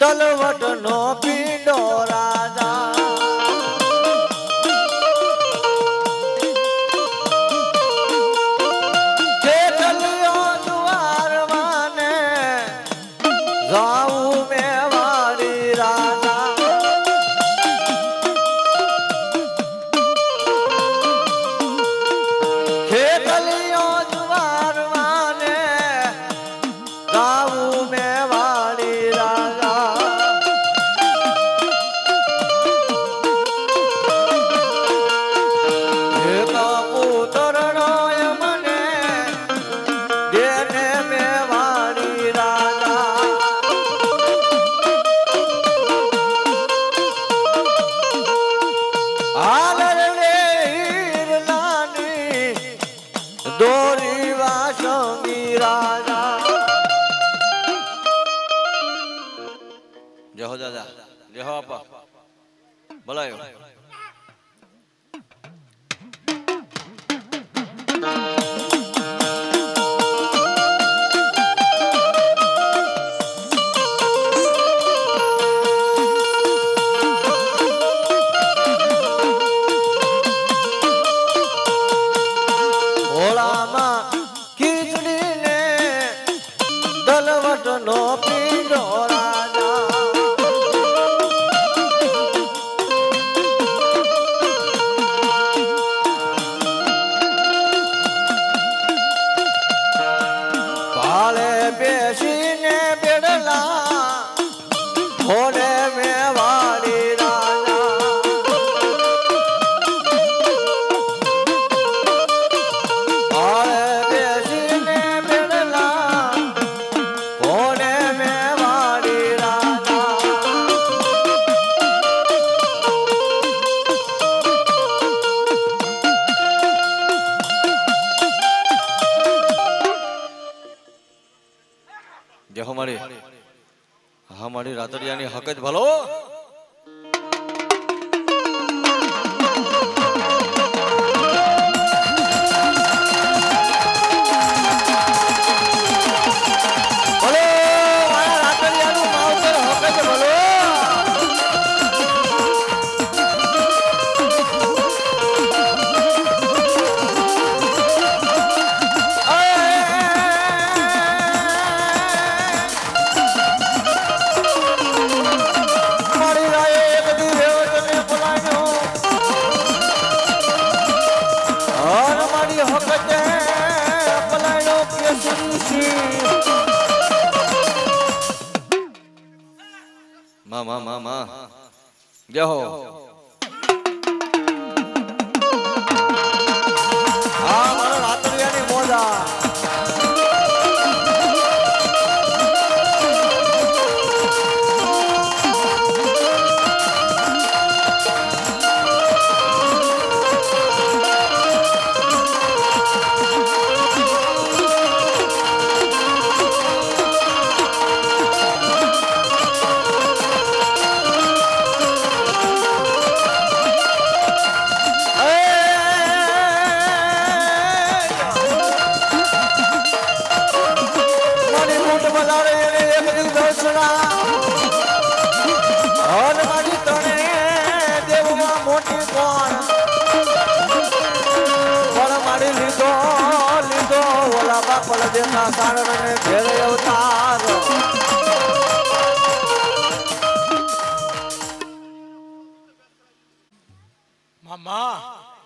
તલવટ નો પીડો દાદા. લેહો આપા બોલાયો. ભોળામાં નો Về 念 અમારી રાતડિયાની હકત ભલો. માં માં માં માં. જય પળ દેતા કારણ ને ઘેરે અવતાર મામા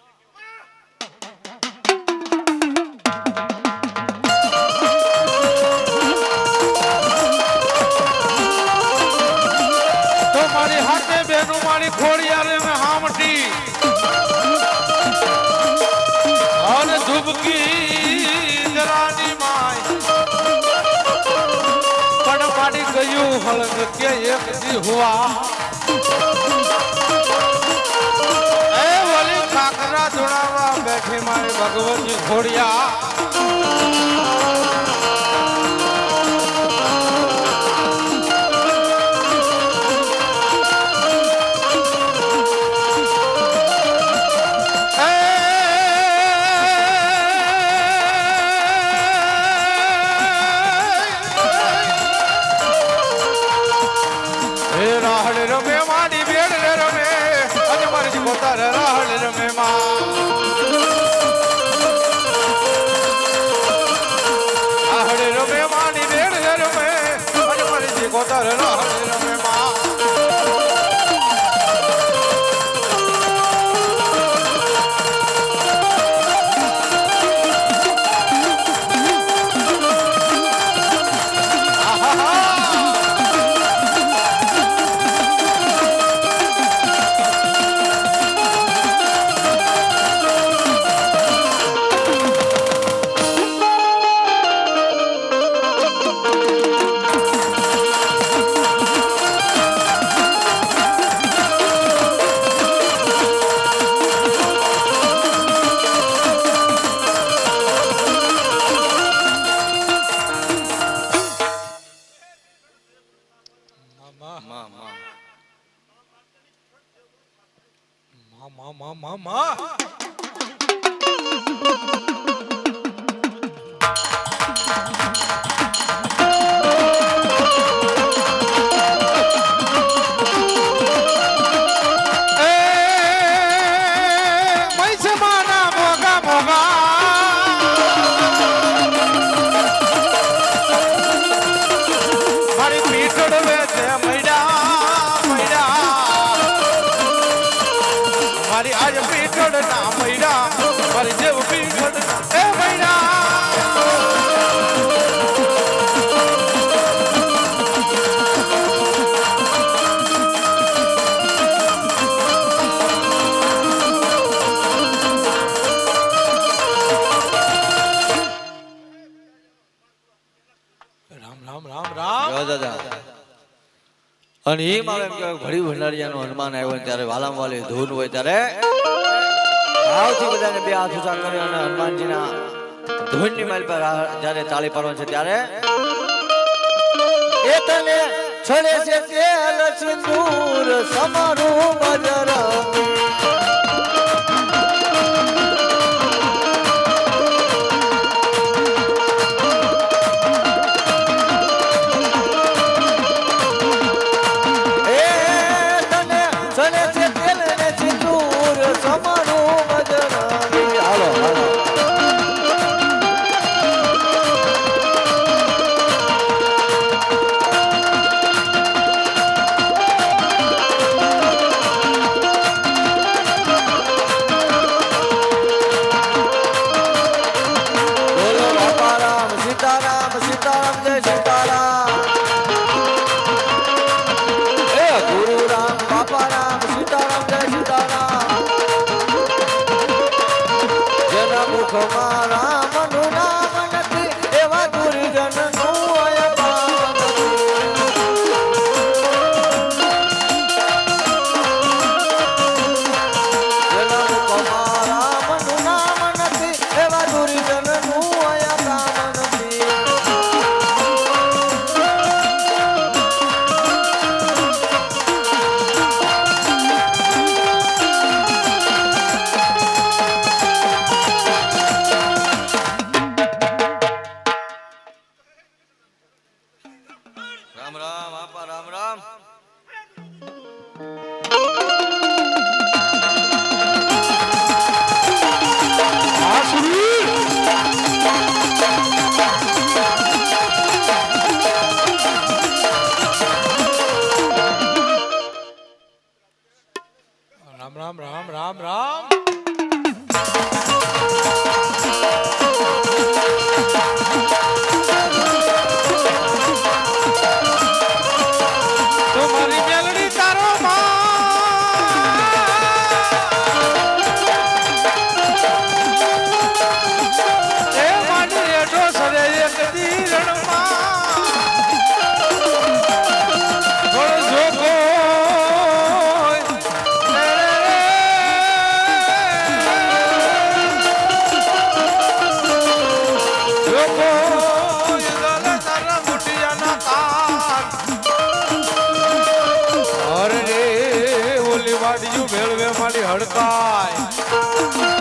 સળગ કે એક દી હુઆ એ વળી કાકરા જોડાવા બેઠી મારી ભગવતી ઘોડિયા નિર્મિમા ના મારી જેવ એ અને એ મારે એમ કહેવાય ઘડી ભંડારીયાનો હનુમાન આવ્યો ત્યારે વાલામ વાલી ધૂન હોય ત્યારે ભાવથી બધાને બે હાથ ઊંચા કરી અને હનુમાનજીના ધૂનની માલ પર જ્યારે તાળી પાડવાનું છે ત્યારે એ તને છોડે છે તેલ સિંદૂર સમારું બજરંગી મુખમાં જાય